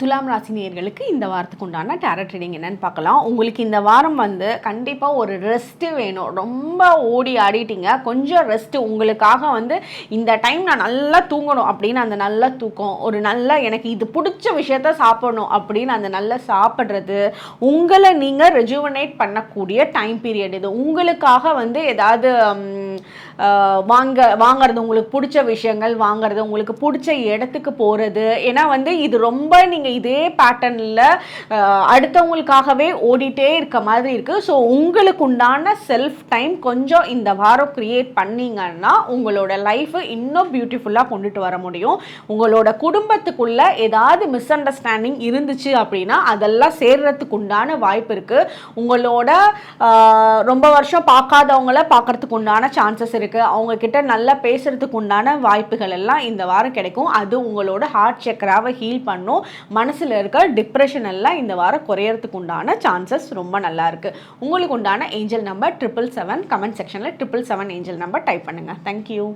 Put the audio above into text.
துலாம் ராசினியர்களுக்கு இந்த வாரத்துக்கு உண்டான டேரட் ட்ரீடிங் என்னன்னு பார்க்கலாம். உங்களுக்கு இந்த வாரம் வந்து கண்டிப்பாக ஒரு ரெஸ்ட்டு வேணும். ரொம்ப ஓடி ஆடிட்டீங்க. கொஞ்சம் ரெஸ்ட்டு உங்களுக்காக வந்து இந்த டைம் நான் நல்லா தூங்கணும் அப்படின்னு அந்த நல்ல தூக்கம் ஒரு நல்ல எனக்கு இது பிடிச்ச விஷயத்த சாப்பிடணும் அப்படின்னு அந்த நல்ல சாப்பிட்றது உங்களை நீங்கள் ரெஜுவனேட் பண்ணக்கூடிய டைம் பீரியட் இது. உங்களுக்காக வந்து ஏதாவது வாங்க வாங்குறது உங்களுக்கு பிடிச்ச விஷயங்கள் வாங்குறது உங்களுக்கு பிடிச்ச இடத்துக்கு போகிறது ஏன்னா வந்து இது ரொம்ப நீங்கள் இதே பேட்டர்னில் அடுத்தவங்களுக்காகவே ஓடிட்டே இருக்க மாதிரி இருக்குது ஸோ உங்களுக்கு உண்டான செல்ஃப் டைம் கொஞ்சம் இந்த வாரம் க்ரியேட் பண்ணீங்கன்னா உங்களோட லைஃபை இன்னும் பியூட்டிஃபுல்லாக கொண்டுட்டு வர முடியும். உங்களோட குடும்பத்துக்குள்ள ஏதாவது மிஸ் அண்டர்ஸ்டாண்டிங் இருந்துச்சு அப்படின்னா அதெல்லாம் சேர்றதுக்கு உண்டான வாய்ப்பு இருக்குது உங்களோட ரொம்ப வருஷம் பார்க்காதவங்கள பார்க்கறதுக்கு உண்டான சான்சஸ் இருக்குது அவங்க அவங்கக்கிட்ட நல்லா பேசுகிறதுக்கு உண்டான வாய்ப்புகள் எல்லாம் இந்த வாரம் கிடைக்கும். அது உங்களோட ஹார்ட் சக்கராவை ஹீல் பண்ணும். மனசில் இருக்க டிப்ரெஷன் எல்லாம் இந்த வாரம் குறையறதுக்கு உண்டான சான்சஸ் ரொம்ப நல்லா இருக்குது உங்களுக்கு உண்டான angel number triple seven comment செக்ஷனில் triple seven angel number type பண்ணுங்கள் தேங்க்யூ